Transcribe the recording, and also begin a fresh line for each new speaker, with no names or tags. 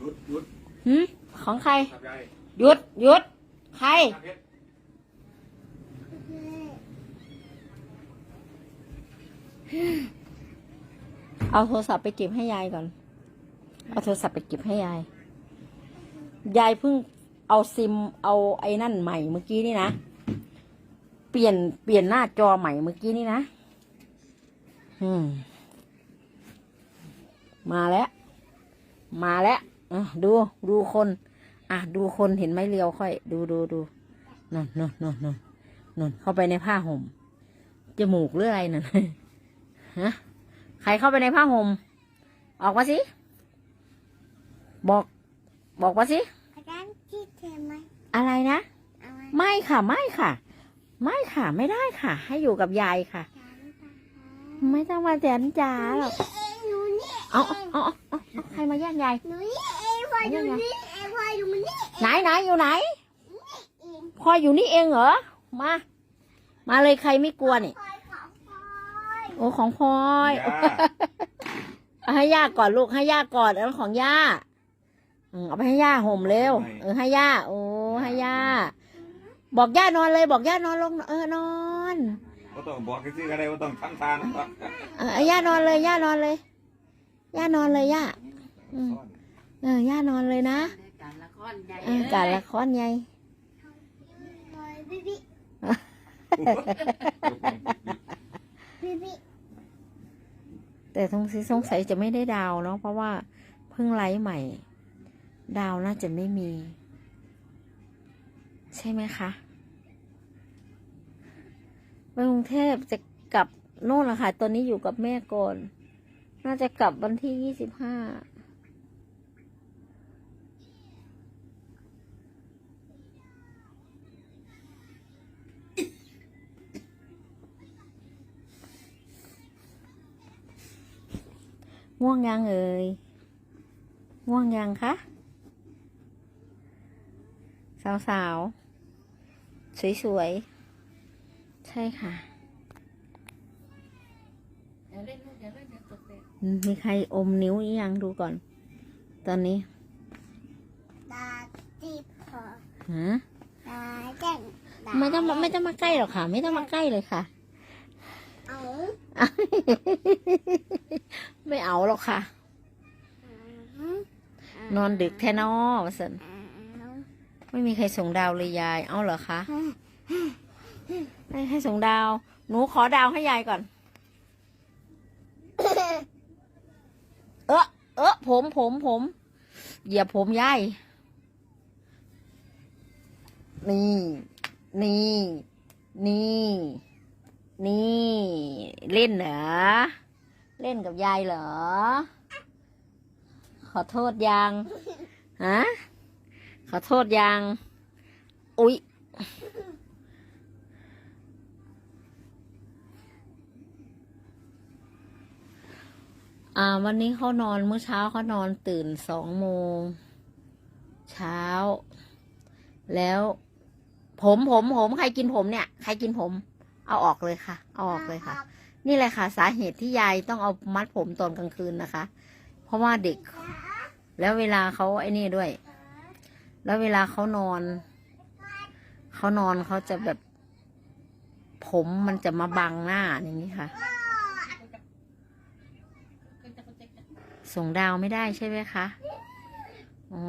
หยุดหยุด
หืมของใคร
ทำยาย
หยุดหยุด ใคร
ทำเพชร
เอาโทรศัพท์ไปเก็บให้ยายก่อน เอาโทรศัพท์ไปเก็บให้ยาย ยายเพิ่งเอาซิมเอาไอ้นั่นใหม่เมื่อกี้นี่นะ เปลี่ยนเปลี่ยนหน้าจอใหม่เมื่อกี้นี่นะ อืม มาแล้ว มาแล้ว อะดูดูคน อะดูคนเห็นไหมเรียวค่อย ดูดูดูนั่นนั่นนั่นนั่นนั่นเข้าไปในผ้าห่มจมูกหรืออะไรนั่นฮะใครเข้าไปในผ้าห่มออกมาสิ บอก บอกมาสิ
อาจารย์ที่เธอไหม
อะไรนะ
เอาไว้
ไม่ค่ะไม่ค่ะ ไม่ค่ะไม่ได้ค่ะ ให้อยู่กับยายค่ะ
อาจารย์ปะคะ
ไม่ต้องมาแจนจ๋าหรอก
เองหนูนี่
เอาเอาเอาเอาเอาใครมาแย่งยาย
หนูนี่เองพออยู่นี่เองพออยู่นี่
ไหนไหนอยู่ไหน
เอง
พออยู่นี่เองเหรอ มา มาเลยใครไม่กลัวนี่
พลอยของพลอย
โอ้ของพลอย
ย่า
เอาให้ย่าก่อนลูกให้ย่าก่อนแล้วของย่าอืมเอาไปให้ย่าห่มเร็ว เออให้ย่า โอ้ให้ย่า บอกย่านอนเลย บอกย่านอนลง เออนอน
ก็ต้องบอกซื้อๆก็ได้ว่าต้องทำทานนะครับ
เอออย่านอนเลย ย่านอนเลย ย่านอนเลยย่าอืม เออย่านอนเลยนะ
การละครใหญ่
เออการละครไง
พลอยบิบิบิบิ
แต่สงสัยสงสัยจะไม่ได้ดาวเนาะเพราะว่าเพิ่งไลฟ์ใหม่ ดาวน่าจะไม่มี ใช่ไหมคะไปกรุงเทพจะกลับโน่นละค่ะตอนนี้อยู่กับแม่ก่อน น่าจะกลับวันที่ยี่สิบห้า ง่วงยังเอ่ยง่วงยังคะสาวๆสวยๆใช่ค่ะ
อย่าเล่นลูกอย่าเล่นเดี๋ยวตกเตะ
อืมมีใครอมนิ้วอียังดูก่อน ตอนนี้
ตาจีบพอ
ฮะ
ตาแจ้งตา
ไม่ต้องมาไม่ต้องมาใกล้หรอกค่ะ ไม่ต้องมาใกล้เลยค่ะ
เอา
ไม่ เอาหรอกค่ะ นอนดึกแท้นอวสันไม่มีใครส่งดาวเลยยาย เอาเหรอคะให้ให้ส่งดาว หนูขอดาวให้ยายก่อน เออเออผมผมผมเหยียบผมยาย นี่ นี่ นี่ นี่ เล่นเหรอ เล่นกับยายเหรอ ขอโทษยังฮะขอโทษยังอุ๊ยอ่า วันนี้เขานอนเมื่อเช้าเขานอนตื่นสองโมงเช้า แล้ว ผมผมผมใครกินผมเนี่ย ใครกินผม เอาออกเลยค่ะ เอาออกเลยค่ะ นี่แหละค่ะ สาเหตุที่ยายต้องเอามัดผมตอนกลางคืนนะคะ เพราะว่าเด็ก แล้วเวลาเขาไอ้นี่ด้วย แล้วเวลาเขานอนเขานอนเขาจะแบบ ผมมันจะมาบังหน้าอย่างนี้ค่ะ ส่งดาวไม่ได้ใช่ไหมคะอ๋อ